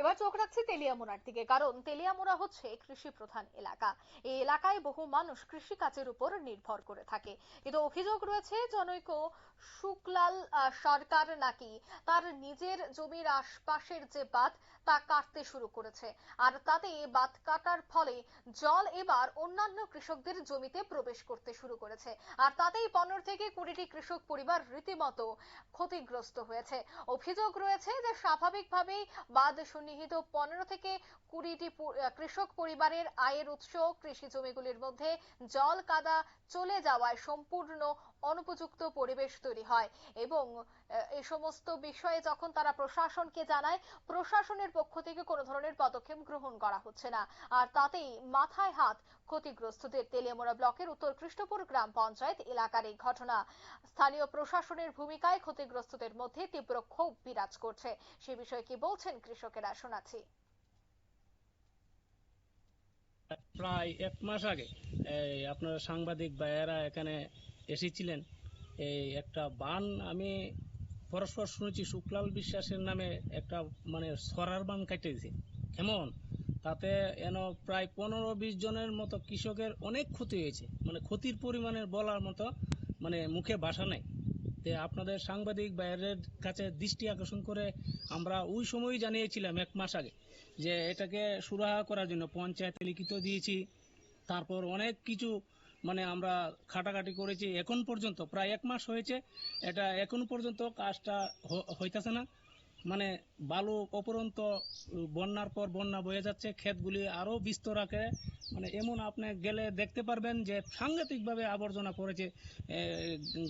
এবার চোখ রাখছি তেলিয়ামুড়ার দিকে, কারণ তেলিয়ামুড়া হচ্ছে কৃষি প্রধান এলাকা। এই এলাকায় বহু মানুষ কৃষি কাজের উপর নির্ভর করে থাকে। কিন্তু অভিযোগ রয়েছে, জনৈক শুকলাল সরকার নাকি তার নিজের জমির আশপাশের যে বাঁধ, তা কাটতে শুরু করেছে। আর তাতে বাঁধ কাটার ফলে জল এবার অন্যান্য কৃষকদের জমিতে প্রবেশ করতে শুরু করেছে। আর তাতেই পনেরো থেকে কুড়িটি কৃষক পরিবার রীতিমতো ক্ষতিগ্রস্ত হয়েছে। অভিযোগ রয়েছে যে, স্বাভাবিকভাবেই বাঁধ সন্নিহিত পনেরো থেকে কুড়িটি কৃষক পরিবারের আয়ের উৎস কৃষি জমিগুলির মধ্যে জল কাদা চলে যাওয়ায় সম্পূর্ণ অনুপযুক্ত পরিবেশ তৈরি হয় এবং এই সমস্ত বিষয়ে যখন তারা প্রশাসনকে জানায়, প্রশাসনের পক্ষ থেকে কোনো ধরনের পদক্ষেপ গ্রহণ করা হচ্ছে না। আর তাতেই মাথায় হাত ক্ষতিগ্রস্তদের তেলিয়ামোড়া ব্লকের উত্তর কৃষ্ণপুর গ্রাম পঞ্চায়েত এলাকার এই ঘটনা। স্থানীয় প্রশাসনের ভূমিকায় ক্ষতিগ্রস্তদের মধ্যে তীব্র ক্ষোভ বিরাজ করছে। সে বিষয়ে কি বলছেন কৃষকেরা? শোনাচ্ছি। প্রায় এক মাস আগে, এই আপনার সাংবাদিক ভাইয়েরা এখানে এসেছিলেন। এই একটা বান আমি পরস্পর শুনেছি, শুক্লাল বিশ্বাসের নামে একটা মানে সরার বান কাটে দিয়েছে কেমন? তাতে এন প্রায় পনেরো বিশ জনের মতো কৃষকের অনেক ক্ষতি হয়েছে। মানে ক্ষতির পরিমাণের বলার মতো মানে মুখে ভাষা নেই। তে আপনাদের সাংবাদিক বাইরের কাছে দৃষ্টি আকর্ষণ করে আমরা ওই সময়ই জানিয়েছিলাম এক মাস আগে যে এটাকে সুরাহা করার জন্য পঞ্চায়েতে লিখিত দিয়েছি। তারপর অনেক কিছু মানে আমরা খাটাখাটি করেছি। এখন পর্যন্ত প্রায় এক মাস হয়েছে। এটা এখন পর্যন্ত কাজটা হইতাছে না। মানে বালু অপরন্ত, বন্যার পর বন্যা বয়ে যাচ্ছে, ক্ষেতগুলি আরও বিস্তর আকারে। মানে এমন আপনি গেলে দেখতে পারবেন যে সাংঘাতিকভাবে আবর্জনা পড়েছে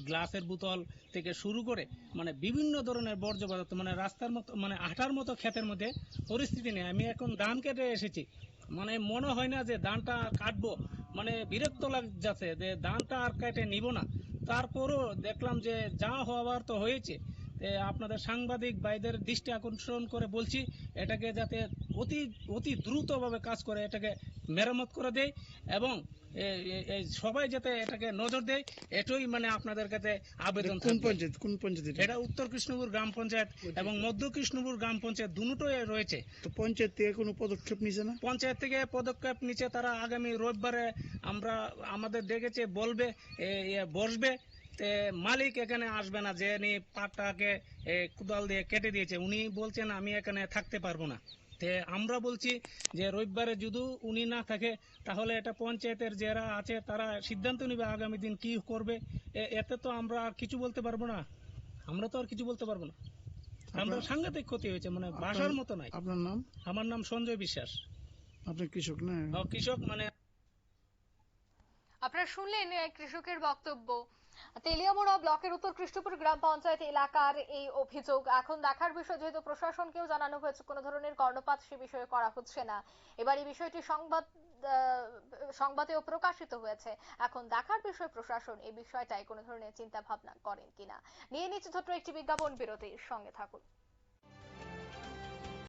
গ্লাসের বোতল থেকে শুরু করে মানে বিভিন্ন ধরনের বর্জ্য পদার্থ মানে রাস্তার মতো মানে হাঁটার মতো ক্ষেতের মধ্যে পরিস্থিতি নেই। আমি এখন ধান কেটে এসেছি। মানে মনে হয় না যে ধানটা কাটবো। মানে বিরক্ত লাগছে যে ধানটা আর কেটে নিব না। তারপরও দেখলাম যে যা হওয়ার তো হয়েছে। আপনাদের সাংবাদিক ভাইদের দৃষ্টি আকর্ষণ করে বলছি এটাকে যাতে অতি অতি দ্রুতভাবে কাজ করে এটাকে মেরামত করে দেয় এবং সবাই যাতে এটাকে নজর দেয় এটাই মানে আপনাদের কাছে আবেদন কোন পঞ্চায়েত কোন পঞ্চায়েত এটা? উত্তর কৃষ্ণপুর গ্রাম পঞ্চায়েত এবং মধ্য কৃষ্ণপুর গ্রাম পঞ্চায়েত দুটোই রয়েছে। তো পঞ্চায়েত থেকে কোনো পদক্ষেপ নিছে না? পঞ্চায়েত থেকে পদক্ষেপ নিচ্ছে তারা আগামী রবিবারে আমরা আমাদের ডেকেছে বলবে বসবে। তে মালিক এখানে আসবে না যে উনি পাটটাকে কোদাল দিয়ে কেটে দিয়েছে উনি বলছেন আমি এখানে থাকতে পারব না। তে আমরা বলছি যে রবিবারে যদি উনি না থাকে তাহলে এটা পঞ্চায়েতের যারা আছে তারা সিদ্ধান্ত নিবে আগামী দিন কি করবে। এতে তো আমরা আর কিছু বলতে পারব না। আমরা তো আর কিছু বলতে পারব না। আমরা সাংঘাতিক ক্ষতি হয়েছে মানে বাসার মতো নাই আপনার নাম? আমার নাম সঞ্জয় বিশ্বাস। আপনি কৃষক না? কৃষক মানে আপনারা শুনলেন কৃষকের বক্তব্য। তেলিয়ামোড়া ব্লকের উত্তর কৃষ্ণপুর গ্রাম পঞ্চায়েত এলাকার এই অভিযোগ। এখন দেখার বিষয়, যেহেতু প্রশাসনকেও জানানো হয়েছে, কোনো ধরনের কর্ণপাত সে বিষয়ে করা হচ্ছে না। এবার এই বিষয়টি সংবাদ সংবাদেও প্রকাশিত হয়েছে। এখন দেখার বিষয়, প্রশাসন এই বিষয়টাই কোনো ধরনের চিন্তা ভাবনা করেন কিনা? নিয়ে নিচ্ছে ছোট্ট একটি বিজ্ঞাপন বিরতির সঙ্গে থাকুন।